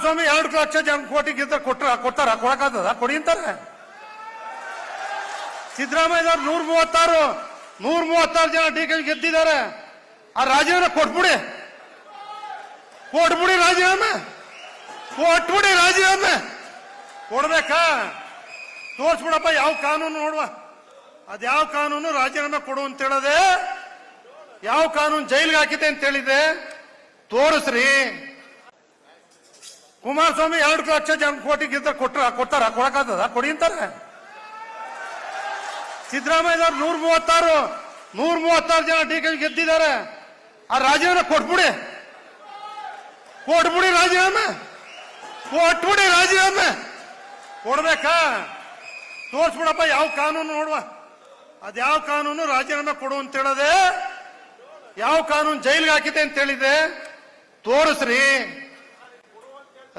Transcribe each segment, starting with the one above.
ಕುಮಾರಸ್ವಾಮಿ ಎರಡು ಲಕ್ಷ ಜನ ಕೋಟಿಗಿಂತ ಕೊಟ್ರ, ಕೊಡ್ತಾರ? ಕೊಡಕಾಗ್ತದ ಕೊಡಿ ಅಂತಾರೆ. ಸಿದ್ದರಾಮಯ್ಯದವ್ರು ನೂರ ಮೂವತ್ತಾರು ನೂರ ಮೂವತ್ತಾರು ಜನ ಡಿ ಗೆದ್ದಿದ್ದಾರೆ. ಆ ರಾಜೀನಾಮೆ ಕೊಟ್ಬಿಡಿ. ಕೊಟ್ಬಿಡಿ ರಾಜೀನಾಮೆ. ಕೊಟ್ಬಿಡಿ ರಾಜೀನಾಮೆ. ಕೊಡ್ಬೇಕಾ? ತೋರ್ಸ್ಬಿಡಪ್ಪ, ಯಾವ ಕಾನೂನು ನೋಡುವ. ಅದ್ಯಾವ ಕಾನೂನು? ರಾಜೀನಾಮೆ ಕೊಡು ಅಂತ ಹೇಳದೆ, ಯಾವ ಕಾನೂನು ಜೈಲಿಗೆ ಹಾಕಿದೆ ಅಂತ ಹೇಳಿದೆ ತೋರಿಸ್ರಿ. ಕುಮಾರಸ್ವಾಮಿ ಎರಡು ಲಕ್ಷ ಜನ ಕೋಟಿಗಿಂತ ಕೊಟ್ರ, ಕೊಡ್ತಾರ? ಕೊಡಕಾಗ್ತದ ಕೊಡಿ ಅಂತಾರೆ. ಸಿದ್ದರಾಮಯ್ಯದವ್ರು ನೂರ ಮೂವತ್ತಾರು ನೂರ ಮೂವತ್ತಾರು ಜನ ಡಿ ಕೆ ಗೆದ್ದಿದ್ದಾರೆ. ಆ ರಾಜೀನಾಮೆ ಕೊಟ್ಬಿಡಿ. ಕೊಟ್ಬಿಡಿ ರಾಜೀನಾಮೆ ಕೊಟ್ಬಿಡಿ ರಾಜೀನಾಮೆ ಕೊಡ್ಬೇಕಾ? ತೋರ್ಸ್ಬಿಡಪ್ಪ, ಯಾವ ಕಾನೂನು ನೋಡುವ. ಅದ್ಯಾವ ಕಾನೂನು? ರಾಜೀನಾಮೆ ಕೊಡು ಅಂತ ಹೇಳದೆ, ಯಾವ ಕಾನೂನು ಜೈಲಿಗೆ ಹಾಕಿದೆ ಅಂತ ಹೇಳಿದೆ ತೋರಿಸ್ರಿ.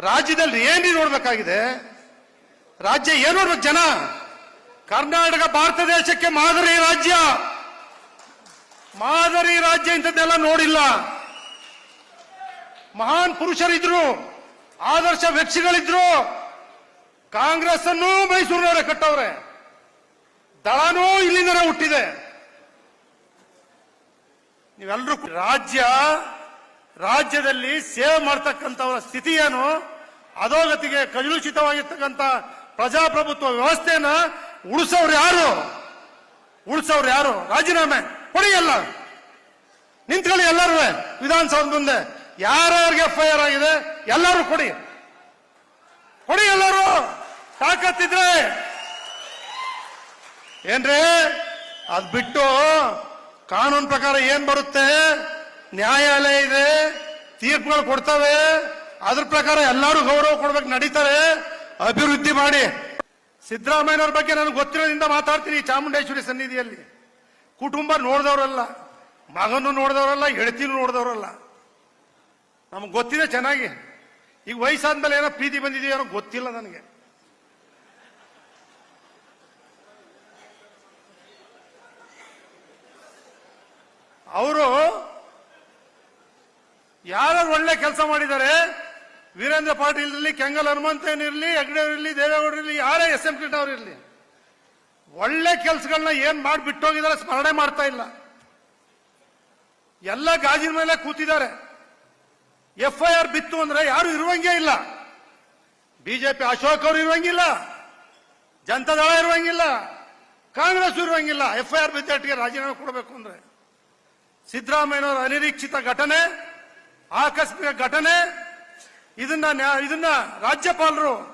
ರಾಜ್ಯದಲ್ಲಿ ಏನಿ ನೋಡ್ಬೇಕಾಗಿದೆ? ರಾಜ್ಯ ಏನು ನೋಡ್ಬೇಕು ಜನ ಕರ್ನಾಟಕ, ಭಾರತ ದೇಶಕ್ಕೆ ಮಾದರಿ ರಾಜ್ಯ. ಮಾದರಿ ರಾಜ್ಯ ಇಂಥದ್ದೆಲ್ಲ ನೋಡಿಲ್ಲ. ಮಹಾನ್ ಪುರುಷರಿದ್ರು, ಆದರ್ಶ ವ್ಯಕ್ತಿಗಳಿದ್ರು. ಕಾಂಗ್ರೆಸ್ ಅನ್ನು ಮೈಸೂರಿನವರೇ ಕಟ್ಟವ್ರೆ. ದಳನೂ ಇಲ್ಲಿಂದನೇ ಹುಟ್ಟಿದೆ. ನೀವೆಲ್ಲರೂ ರಾಜ್ಯ ರಾಜ್ಯದಲ್ಲಿ ಸೇವೆ ಮಾಡ್ತಕ್ಕಂಥವರ ಸ್ಥಿತಿ ಏನು? ಅಧೋಗತಿಗೆ ಕಲುಷಿತವಾಗಿರ್ತಕ್ಕಂಥ ಪ್ರಜಾಪ್ರಭುತ್ವ ವ್ಯವಸ್ಥೆಯನ್ನ ಉಳಿಸೋರು ಯಾರು? ಉಳಿಸೋರು ಯಾರು? ರಾಜೀನಾಮೆ ಕೊಡಿ ಎಲ್ಲ. ನಿಂತ್ಕೊಳ್ಳಿ ಎಲ್ಲರೂ. ವಿಧಾನಸೌಧ ಮುಂದೆ. ಯಾರ್ಯಾರಿಗೆ ಎಫ್ ಐ ಆರ್ ಆಗಿದೆ ಎಲ್ಲರೂ ಕೊಡಿ. ಕೊಡಿ ಎಲ್ಲರೂ. ತಾಕತ್ತಿದ್ರೆ. ಏನ್ರಿ? ಅದ್ ಬಿಟ್ಟು ಕಾನೂನು ಪ್ರಕಾರ ಏನ್ ಬರುತ್ತೆ? ನ್ಯಾಯಾಲಯ ಇದೆ. ತೀರ್ಪುಗಳು ಕೊಡ್ತವೆ. ಅದ್ರ ಪ್ರಕಾರ ಎಲ್ಲರೂ ಗೌರವ ಕೊಡ್ಬೇಕು, ನಡೀತಾರೆ. ಅಭಿವೃದ್ಧಿ ಮಾಡಿ. ಸಿದ್ದರಾಮಯ್ಯನವ್ರ ಬಗ್ಗೆ ನನಗೆ ಗೊತ್ತಿರೋದ್ರಿಂದ ಮಾತಾಡ್ತೀನಿ ಚಾಮುಂಡೇಶ್ವರಿ ಸನ್ನಿಧಿಯಲ್ಲಿ. ಕುಟುಂಬ ನೋಡಿದವರಲ್ಲ, ಮಗನೂ ನೋಡಿದವರಲ್ಲ, ಹೆಂಡತಿನೂ ನೋಡಿದವರಲ್ಲ. ನಮ್ಗೆ ಗೊತ್ತಿದೆ ಚೆನ್ನಾಗಿ. ಈಗ ವಯಸ್ಸಾದ್ಮೇಲೆ ಏನೋ ಪ್ರೀತಿ ಬಂದಿದೆಯೋ ಏನೋ ಗೊತ್ತಿಲ್ಲ ನನಗೆ. ಅವರು ಯಾರು ಒಳ್ಳೆ ಕೆಲಸ ಮಾಡಿದ್ದಾರೆ ವೀರೇಂದ್ರ ಪಾಟೀಲ್ ಇರಲಿ, ಕೆಂಗಲ್ ಹನುಮಂತ ಇರಲಿ ಹೆಗ್ಡೆ ಇರಲಿ, ದೇವೇಗೌಡರು ಇರಲಿ, ಯಾರೇ ಎಸ್ ಎಂ ಕೃಷ್ಣ ಇರಲಿ, ಒಳ್ಳೆ ಕೆಲಸಗಳನ್ನ ಏನ್ ಮಾಡಿ ಬಿಟ್ಟೋಗಿದ್ದಾರೆ ಸ್ಮರಣೆ ಮಾಡ್ತಾ ಇಲ್ಲ. ಎಲ್ಲ ಗಾಜಿನ ಮೇಲೆ ಕೂತಿದ್ದಾರೆ. ಎಫ್ ಐ ಆರ್ ಬಿತ್ತು ಅಂದ್ರೆ ಯಾರು ಇರುವಂಗೇ ಇಲ್ಲ. ಬಿಜೆಪಿ ಅಶೋಕ್ ಅವರು ಇರುವಂಗಿಲ್ಲ ಜನತಾದಳ ಇರುವಂಗಿಲ್ಲ, ಕಾಂಗ್ರೆಸ್ ಇರುವಂಗಿಲ್ಲ. ಎಫ್ ಐ ಆರ್ ಬಿದ್ದಟ್ಟಿಗೆ ರಾಜೀನಾಮೆ ಕೊಡಬೇಕು ಅಂದ್ರೆ. ಸಿದ್ದರಾಮಯ್ಯನವರ ಅನಿರೀಕ್ಷಿತ ಘಟನೆ, ಆಕಸ್ಮಿಕ ಘಟನೆ ಇದನ್ನ ಇದನ್ನ ರಾಜ್ಯಪಾಲರು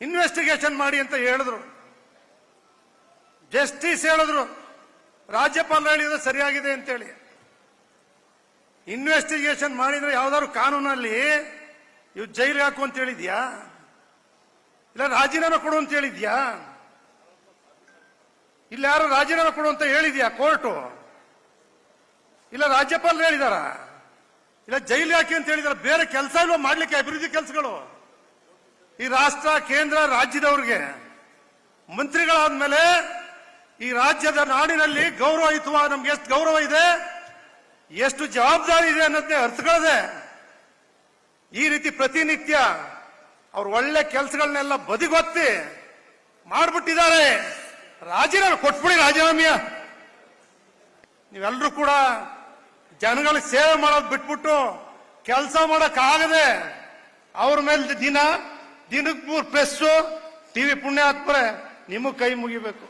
ಇನ್ವೆಸ್ಟಿಗೇಷನ್ ಮಾಡಿ ಅಂತ ಹೇಳಿದ್ರು. ಜಸ್ಟಿಸ್ ಹೇಳಿದ್ರು. ರಾಜ್ಯಪಾಲರು ಹೇಳಿದ್ರೆ ಸರಿಯಾಗಿದೆ ಅಂತೇಳಿ. ಇನ್ವೆಸ್ಟಿಗೇಷನ್ ಮಾಡಿದ್ರೆ ಯಾವ್ದಾದ್ರು ಕಾನೂನಲ್ಲಿ ಇವ್ ಜೈಲಿಗೆ ಹಾಕು ಅಂತ ಹೇಳಿದ್ಯಾ? ಇಲ್ಲ ರಾಜೀನಾಮೆ ಕೊಡು ಅಂತ ಹೇಳಿದ್ಯಾ? ಇಲ್ಲ ಯಾರು ರಾಜೀನಾಮೆ ಕೊಡು ಅಂತ ಹೇಳಿದ್ಯಾ ಕೋರ್ಟು ಇಲ್ಲ ರಾಜ್ಯಪಾಲರು ಹೇಳಿದಾರ? ಇಲ್ಲ, ಜೈಲು ಯಾಕೆ ಅಂತ ಹೇಳಿದ್ರೆ ಬೇರೆ ಕೆಲಸ ಇಲ್ವಾ? ಮಾಡ್ಲಿಕ್ಕೆ ಅಭಿವೃದ್ಧಿ ಕೆಲಸಗಳು? ಈ ರಾಷ್ಟ್ರ, ಕೇಂದ್ರ, ರಾಜ್ಯದವ್ರಿಗೆ ಮಂತ್ರಿಗಳಾದ್ಮೇಲೆ ಈ ರಾಜ್ಯದ ನಾಡಿನಲ್ಲಿ ಗೌರವ ಇತ್ತು ನಮ್ಗೆ ಎಷ್ಟು ಗೌರವ ಇದೆ, ಎಷ್ಟು ಜವಾಬ್ದಾರಿ ಇದೆ ಅನ್ನೋದನ್ನೇ ಅರ್ಥಗಳದೆ. ಈ ರೀತಿ ಪ್ರತಿನಿತ್ಯ ಅವ್ರು ಒಳ್ಳೆ ಕೆಲಸಗಳನ್ನೆಲ್ಲ ಬದಿಗೊತ್ತಿ ಮಾಡ್ಬಿಟ್ಟಿದ್ದಾರೆ. ರಾಜೀನಾಮೆ ಕೊಟ್ಬಿಡಿ ರಾಜೀನಾಮೆಯ. ನೀವೆಲ್ಲರೂ ಕೂಡ ಜನಗಳಿಗೆ ಸೇವೆ ಮಾಡೋದು ಬಿಟ್ಬಿಟ್ಟು ಕೆಲಸ ಮಾಡಕ್ ಆಗದೆ ಅವ್ರ ಮೇಲೆ ದಿನ ದಿನಕ್ಕೆ ಮೂರು ಪ್ರೆಸ್ಸು ಟಿವಿ ಪುಣ್ಯಾತ್ಮರೆ ನಿಮಗ್ ಕೈ ಮುಗಿಬೇಕು.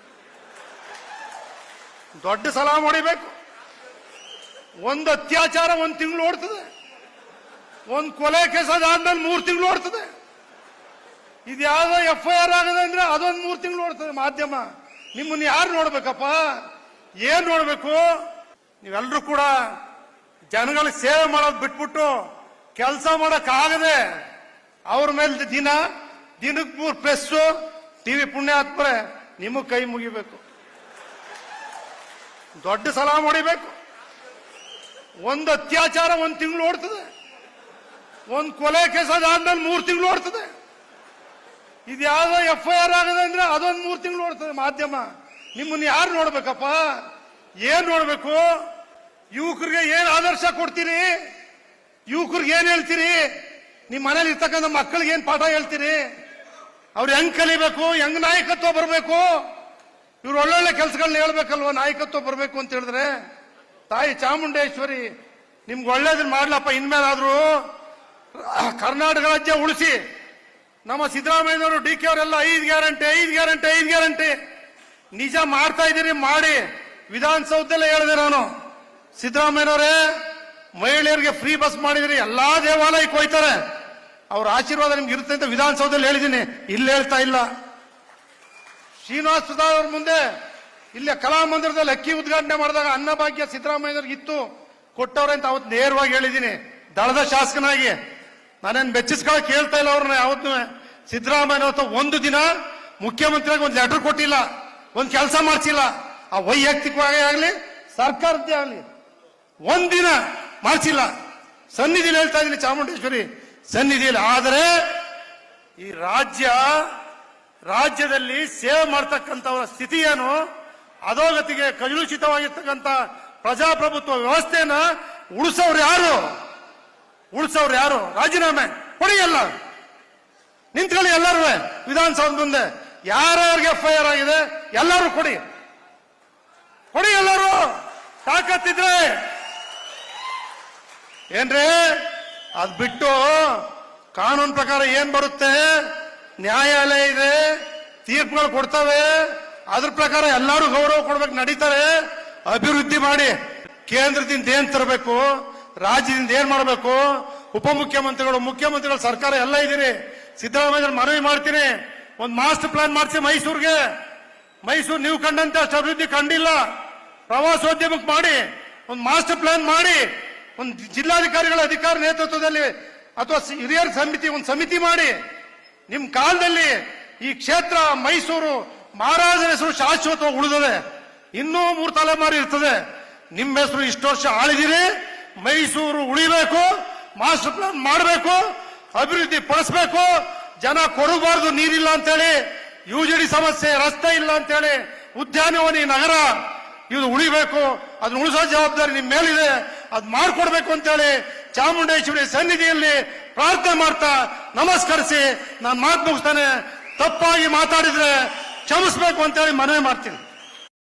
ದೊಡ್ಡ ಸಲಹಾ ಹೊಡಿಬೇಕು. ಒಂದು ಅತ್ಯಾಚಾರ ಒಂದು ತಿಂಗಳು ಓಡ್ತದೆ. ಒಂದು ಕೊಲೆ ಕೇಸ್ ಆದ್ಮೇಲೆ ಮೂರು ತಿಂಗಳು ಓಡ್ತದೆ. ಇದ್ಯಾವುದೋ ಎಫ್ ಐ ಆರ್ ಆಗದೆ ಅಂದ್ರೆ ಅದೊಂದು ಮೂರು ತಿಂಗಳು ಓಡ್ತದೆ ಮಾಧ್ಯಮ. ನಿಮ್ಮನ್ನ ಯಾರು ನೋಡ್ಬೇಕಪ್ಪ? ಏನ್ ನೋಡ್ಬೇಕು? ನೀವೆಲ್ಲರೂ ಕೂಡ ಜನಗಳಿಗೆ ಸೇವೆ ಮಾಡೋದು ಬಿಟ್ಬಿಟ್ಟು ಕೆಲಸ ಆಗದೆ ಅವ್ರ ಮೇಲೆ ದಿನ ದಿನಕ್ಕೆ ಮೂರು ಪ್ರೆಸ್ಸು ಟಿವಿ ಪುಣ್ಯಾತ್ಮರೆ ನಿಮಗ್ ಕೈ ಮುಗಿಬೇಕು. ದೊಡ್ಡ ಸಲಹಾ ಹೊಡಿಬೇಕು. ಒಂದು ಅತ್ಯಾಚಾರ ಒಂದು ತಿಂಗಳು ಓಡ್ತದೆ. ಒಂದು ಕೊಲೆ ಕೇಸ್ ಆದ್ಮೇಲೆ ಮೂರು ತಿಂಗಳು ಓಡ್ತದೆ. ಇದ್ಯಾವುದೋ ಎಫ್ ಐ ಆರ್ ಆಗದೆ ಅಂದ್ರೆ ಅದೊಂದು ಮೂರು ತಿಂಗಳು ಓಡ್ತದೆ ಮಾಧ್ಯಮ. ನಿಮ್ಮನ್ನ ಯಾರು ನೋಡ್ಬೇಕಪ್ಪ? ಏನ್ ನೋಡ್ಬೇಕು? ಯುವಕರಿಗೆ ಏನ್ ಆದರ್ಶ ಕೊಡ್ತೀರಿ? ಯುವಕರಿಗೆ ಏನ್ ಹೇಳ್ತೀರಿ? ನಿಮ್ ಮನೇಲಿ ಇರ್ತಕ್ಕಂಥ ಮಕ್ಕಳಿಗೆ ಏನ್ ಪಾಠ ಹೇಳ್ತೀರಿ? ಅವ್ರು ಹೆಂಗ್ ಕಲಿಬೇಕು? ಹೆಂಗ್ ನಾಯಕತ್ವ ಬರಬೇಕು? ಇವ್ರು ಒಳ್ಳೊಳ್ಳೆ ಕೆಲಸಗಳನ್ನ ಹೇಳ್ಬೇಕಲ್ವ? ನಾಯಕತ್ವ ಬರಬೇಕು ಅಂತ ಹೇಳಿದ್ರೆ, ತಾಯಿ ಚಾಮುಂಡೇಶ್ವರಿ, ನಿಮ್ಗೆ ಒಳ್ಳೇದನ್ನ ಮಾಡ್ಲಪ್ಪ ಇನ್ಮೇಲಾದ್ರೂ, ಕರ್ನಾಟಕ ರಾಜ್ಯ ಉಳಿಸಿ. ನಮ್ಮ ಸಿದ್ದರಾಮಯ್ಯನವರು ಡಿ ಕೆ ಅವರೆಲ್ಲ ಐದು ಗ್ಯಾರಂಟಿ ಐದು ಗ್ಯಾರಂಟಿ ಐದು ಗ್ಯಾರಂಟಿ. ನಿಜ ಮಾಡ್ತಾ ಇದ್ದೀರಿ, ಮಾಡಿ. ವಿಧಾನಸೌಧದಲ್ಲೇ ಹೇಳಿದೆ ನಾನು. ಸಿದ್ದರಾಮಯ್ಯನವರೇ, ಮಹಿಳೆಯರಿಗೆ ಫ್ರೀ ಬಸ್ ಮಾಡಿದ್ರೆ ಎಲ್ಲಾ ದೇವಾಲಯಕ್ಕೆ ಹೋಯ್ತಾರೆ. ಅವ್ರ ಆಶೀರ್ವಾದ ನಿಮ್ಗೆ ಇರುತ್ತೆ ಅಂತ ವಿಧಾನಸೌಧದಲ್ಲಿ ಹೇಳಿದ್ದೀನಿ. ಇಲ್ಲಿ ಹೇಳ್ತಾ ಇಲ್ಲ. ಶ್ರೀನಿವಾಸ ಪ್ರಸಾದ್ ಅವ್ರ ಮುಂದೆ, ಇಲ್ಲೇ ಕಲಾಮಂದಿರದಲ್ಲಿ ಅಕ್ಕಿ ಉದ್ಘಾಟನೆ ಮಾಡಿದಾಗ ಅನ್ನಭಾಗ್ಯ ಸಿದ್ದರಾಮಯ್ಯವ್ರಿಗೆ ಇತ್ತು. ಕೊಟ್ಟವ್ರೆ ಅಂತ ಅವತ್ತು ನೇರವಾಗಿ ಹೇಳಿದ್ದೀನಿ. ದಳದ ಶಾಸಕನಾಗಿ. ನಾನೇನು ಬೆಚ್ಚಿಸ್ಕೊಳಕ್ ಹೇಳ್ತಾ ಇಲ್ಲ ಅವ್ರನ್ನ ಯಾವತ್ತೂ. ಸಿದ್ದರಾಮಯ್ಯ ಒಂದು ದಿನ ಮುಖ್ಯಮಂತ್ರಿಯಾಗಿ ಒಂದು ಲೆಟರ್ ಕೊಟ್ಟಿಲ್ಲ. ಒಂದು ಕೆಲಸ ಮಾಡಿಸಿಲ್ಲ. ಆ ವೈಯಕ್ತಿಕವಾಗಿ ಆಗಲಿ, ಸರ್ಕಾರದ್ದೇ ಆಗಲಿ ಒಂದಿನ ಮಾಡಿಸಿಲ್ಲ. ಸನ್ನಿಧಿಲಿ ಹೇಳ್ತಾ ಇದ್ದೀನಿ ಚಾಮುಂಡೇಶ್ವರಿ. ಸನ್ನಿಧಿಯಲ್ಲಿ ಆದರೆ ಈ ರಾಜ್ಯ, ರಾಜ್ಯದಲ್ಲಿ ಸೇವೆ ಮಾಡ್ತಕ್ಕಂಥವರ ಏನು? ಅಧೋಗತಿಗೆ ಕಲುಷಿತವಾಗಿರ್ತಕ್ಕಂಥ ಪ್ರಜಾಪ್ರಭುತ್ವ ವ್ಯವಸ್ಥೆಯನ್ನ ಉಳಿಸೋರು ಯಾರು? ಉಳಿಸೋರು ಯಾರು? ರಾಜೀನಾಮೆ ಕೊಡಿ ಎಲ್ಲ. ನಿಂತ್ಕೊಳ್ಳಿ ಎಲ್ಲರೂ ವಿಧಾನಸೌಧ ಮುಂದೆ. ಯಾರ್ಯಾರಿಗೆ ಎಫ್ ಐ ಆರ್ ಆಗಿದೆ ಎಲ್ಲರೂ ಕೊಡಿ. ಕೊಡಿ ಎಲ್ಲರೂ. ತಾಕತ್ತಿದ್ರೆ ಏನ್ರಿ? ಅದ್ ಬಿಟ್ಟು ಕಾನೂನು ಪ್ರಕಾರ ಏನ್ ಬರುತ್ತೆ? ನ್ಯಾಯಾಲಯ ಇದೆ, ತೀರ್ಪುಗಳು ಕೊಡ್ತವೆ. ಅದ್ರ ಪ್ರಕಾರ ಎಲ್ಲರೂ ಗೌರವ ಕೊಡ್ಬೇಕು, ನಡೀತಾರೆ. ಅಭಿವೃದ್ಧಿ ಮಾಡಿ. ಕೇಂದ್ರದಿಂದ ಏನ್ ತರಬೇಕು? ರಾಜ್ಯದಿಂದ ಏನ್ ಮಾಡಬೇಕು? ಉಪಮುಖ್ಯಮಂತ್ರಿಗಳು, ಮುಖ್ಯಮಂತ್ರಿಗಳು, ಸರ್ಕಾರ ಎಲ್ಲ ಇದೀರಿ ಸಿದ್ದರಾಮಯ್ಯ ಮನವಿ ಮಾಡ್ತೀನಿ. ಒಂದು ಮಾಸ್ಟರ್ ಪ್ಲಾನ್ ಮಾಡಿಸಿ ಮೈಸೂರಿಗೆ. ಮೈಸೂರು ನೀವು ಕಂಡಂತೆ ಅಷ್ಟು ಅಭಿವೃದ್ಧಿ ಕಂಡಿಲ್ಲ. ಪ್ರವಾಸೋದ್ಯಮಕ್ಕೆ ಮಾಡಿ. ಒಂದು ಮಾಸ್ಟರ್ ಪ್ಲಾನ್ ಮಾಡಿ. ಒಂದು ಜಿಲ್ಲಾಧಿಕಾರಿಗಳ ಅಧಿಕಾರ ನೇತೃತ್ವದಲ್ಲಿ ಅಥವಾ ಹಿರಿಯರ ಸಮಿತಿ, ಒಂದು ಸಮಿತಿ ಮಾಡಿ ನಿಮ್ಮ ಕಾಲದಲ್ಲಿ ಈ ಕ್ಷೇತ್ರ ಮೈಸೂರು ಮಹಾರಾಜರ ಹೆಸರು ಶಾಶ್ವತವಾಗಿ ಉಳಿದದೆ. ಇನ್ನೂ ಮೂರು ತಲೆಮಾರು ಇರ್ತದೆ. ನಿಮ್ಮ ಹೆಸರು ಇಷ್ಟು ವರ್ಷ ಆಳಿದಿರಿ, ಮೈಸೂರು ಉಳಿಬೇಕು, ಮಾಸ್ಟರ್ ಪ್ಲಾನ್ ಮಾಡಬೇಕು, ಅಭಿವೃದ್ಧಿ ಪಡಿಸ್ಬೇಕು, ಜನ ಕೊಡಬಾರ್ದು ನೀರಿಲ್ಲ ಅಂತೇಳಿ ಯುಜಿಡಿ ಸಮಸ್ಯೆ, ರಸ್ತೆ ಇಲ್ಲ ಅಂತೇಳಿ, ಉದ್ಯಾನವನಿ ನಗರ, ಇದು ಉಳಿಬೇಕು, ಅದನ್ನ ಉಳಿಸೋ ಜವಾಬ್ದಾರಿ ನಿಮ್ಮ ಮೇಲಿದೆ. ಅದ್ ಮಾಡ್ಕೊಡ್ಬೇಕು ಅಂತೇಳಿ ಚಾಮುಂಡೇಶ್ವರಿ ಸನ್ನಿಧಿಯಲ್ಲಿ ಪ್ರಾರ್ಥನೆ ಮಾಡ್ತಾ ನಮಸ್ಕರಿಸಿ, ನಾನು ಮಾತು ಮುಗಿಸ್ತಾನೆ. ತಪ್ಪಾಗಿ ಮಾತಾಡಿದ್ರೆ ಕ್ಷಮಿಸ್ಬೇಕು ಅಂತೇಳಿ ಮನವಿ ಮಾಡ್ತೀನಿ.